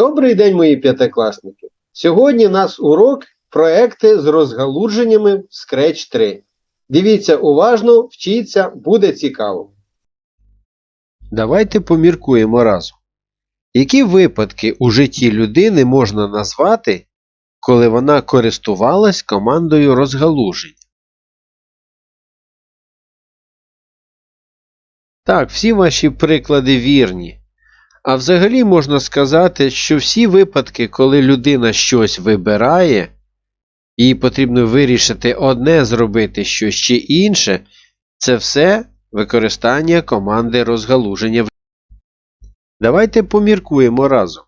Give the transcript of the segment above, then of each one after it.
Добрий день, мої п'ятикласники! Сьогодні у нас урок проекти з розгалудженнями в Scratch 3. Дивіться уважно, вчіться, буде цікаво. Давайте поміркуємо разом. Які випадки у житті людини можна назвати, коли вона користувалась командою розгалужень? Так, всі ваші приклади вірні. А взагалі можна сказати, що всі випадки, коли людина щось вибирає, їй потрібно вирішити одне зробити щось чи інше, це все використання команди розгалуження. Давайте поміркуємо разом.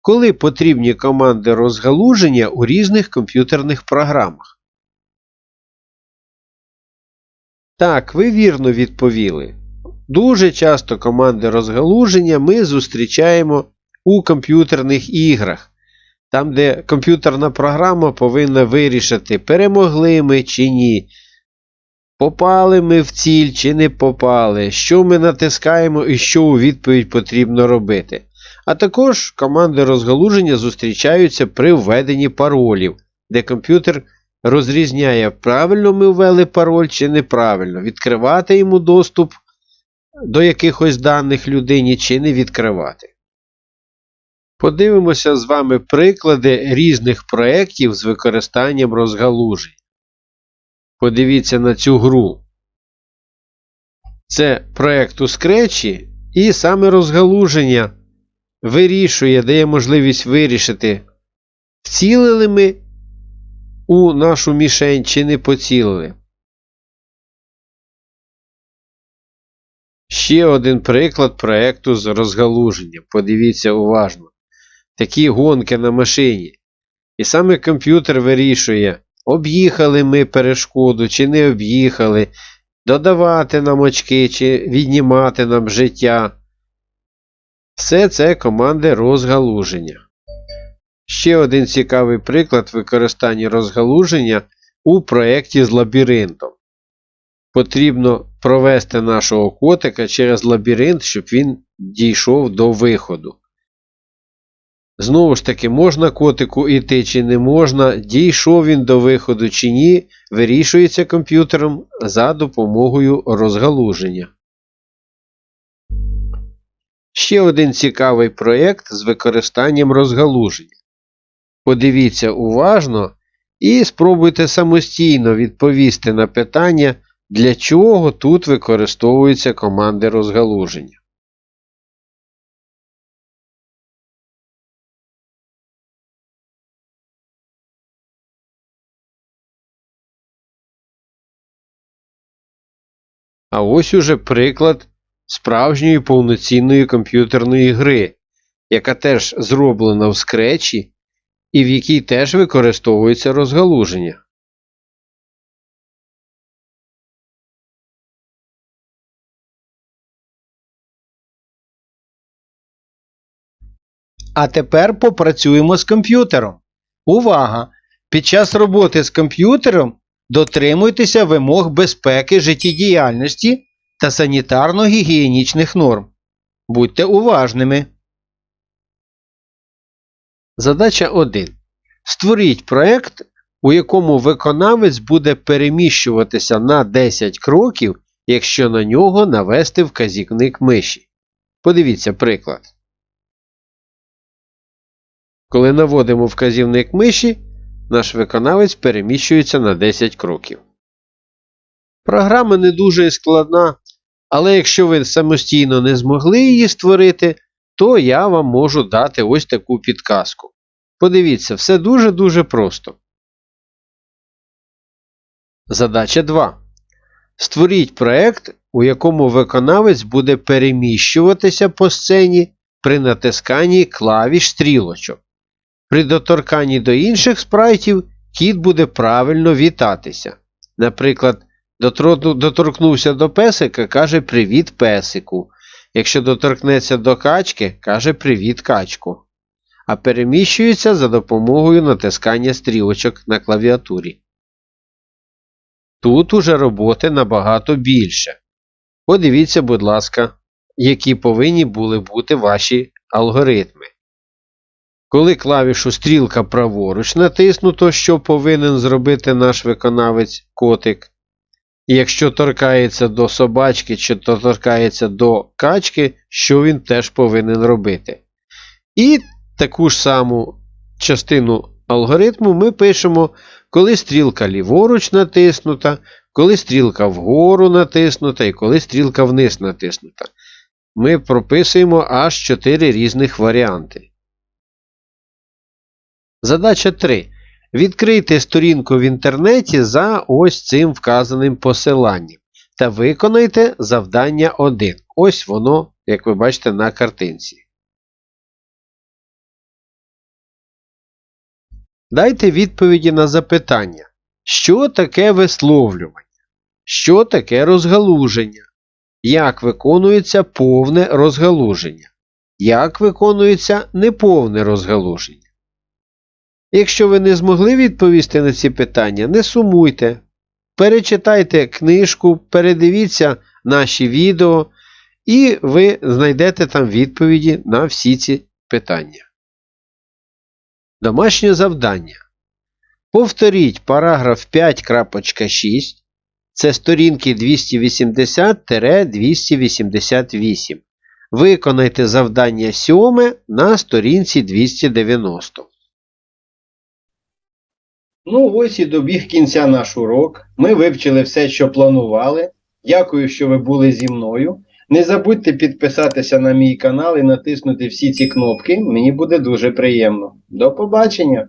Коли потрібні команди розгалуження у різних комп'ютерних програмах? Так, ви вірно відповіли. Дуже часто команди розгалуження ми зустрічаємо у комп'ютерних іграх, там, де комп'ютерна програма повинна вирішити, перемогли ми чи ні, попали ми в ціль чи не попали, що ми натискаємо і що у відповідь потрібно робити. А також команди розгалуження зустрічаються при введенні паролів, де комп'ютер розрізняє, правильно ми ввели пароль чи неправильно, відкривати йому доступ до якихось даних людині чи не відкривати. Подивимося з вами приклади різних проєктів з використанням розгалужень. Подивіться на цю гру. Це проєкт у скретчі, і саме розгалуження вирішує, дає можливість вирішити, вцілили ми у нашу мішень чи не поцілили. Ще один приклад проекту з розгалуження. Подивіться уважно. Такі гонки на машині. І саме комп'ютер вирішує, об'їхали ми перешкоду чи не об'їхали, додавати нам очки чи віднімати нам життя. Все це команди розгалуження. Ще один цікавий приклад використання розгалуження у проєкті з лабіринтом потрібно провести нашого котика через лабіринт, щоб він дійшов до виходу. Знову ж таки, можна котику йти чи не можна, дійшов він до виходу чи ні, вирішується комп'ютером за допомогою розгалуження. Ще один цікавий проєкт з використанням розгалуження. Подивіться уважно і спробуйте самостійно відповісти на питання, для чого тут використовуються команди розгалуження? А ось уже приклад справжньої повноцінної комп'ютерної гри, яка теж зроблена в скретчі і в якій теж використовується розгалуження. А тепер попрацюємо з комп'ютером. Увага! Під час роботи з комп'ютером дотримуйтеся вимог безпеки життєдіяльності та санітарно-гігієнічних норм. Будьте уважними. Задача 1. Створіть проект, у якому виконавець буде переміщуватися на 10 кроків, якщо на нього навести вказівник миші. Подивіться приклад. Коли наводимо вказівник миші, наш виконавець переміщується на 10 кроків. Програма не дуже складна, але якщо ви самостійно не змогли її створити, то я вам можу дати ось таку підказку. Подивіться, все дуже-дуже просто. Задача 2. Створіть проект, у якому виконавець буде переміщуватися по сцені при натисканні клавіш стрілочок. При доторканні до інших спрайтів кіт буде правильно вітатися. Наприклад, доторкнувся до песика, каже Привіт песику. Якщо доторкнеться до качки, каже Привіт качку. А переміщується за допомогою натискання стрілочок на клавіатурі. Тут уже роботи набагато більше. Подивіться, будь ласка, які повинні були бути ваші алгоритми. Коли клавішу стрілка праворуч натиснуто, що повинен зробити наш виконавець котик. І якщо торкається до собачки чи то торкається до качки, що він теж повинен робити. І таку ж саму частину алгоритму ми пишемо, коли стрілка ліворуч натиснута, коли стрілка вгору натиснута і коли стрілка вниз натиснута. Ми прописуємо аж 4 різних варіанти. Задача 3. Відкрийте сторінку в інтернеті за ось цим вказаним посиланням та виконайте завдання 1. Ось воно, як ви бачите, на картинці. Дайте відповіді на запитання. Що таке висловлювання? Що таке розгалуження? Як виконується повне розгалуження? Як виконується неповне розгалуження? Якщо ви не змогли відповісти на ці питання, не сумуйте. Перечитайте книжку, передивіться наші відео, і ви знайдете там відповіді на всі ці питання. Домашнє завдання. Повторіть параграф 5.6. Це сторінки 280-288. Виконайте завдання 7 на сторінці 290. Ну, ось і добіг кінця наш урок. Ми вивчили все, що планували. Дякую, що ви були зі мною. Не забудьте підписатися на мій канал і натиснути всі ці кнопки. Мені буде дуже приємно. До побачення!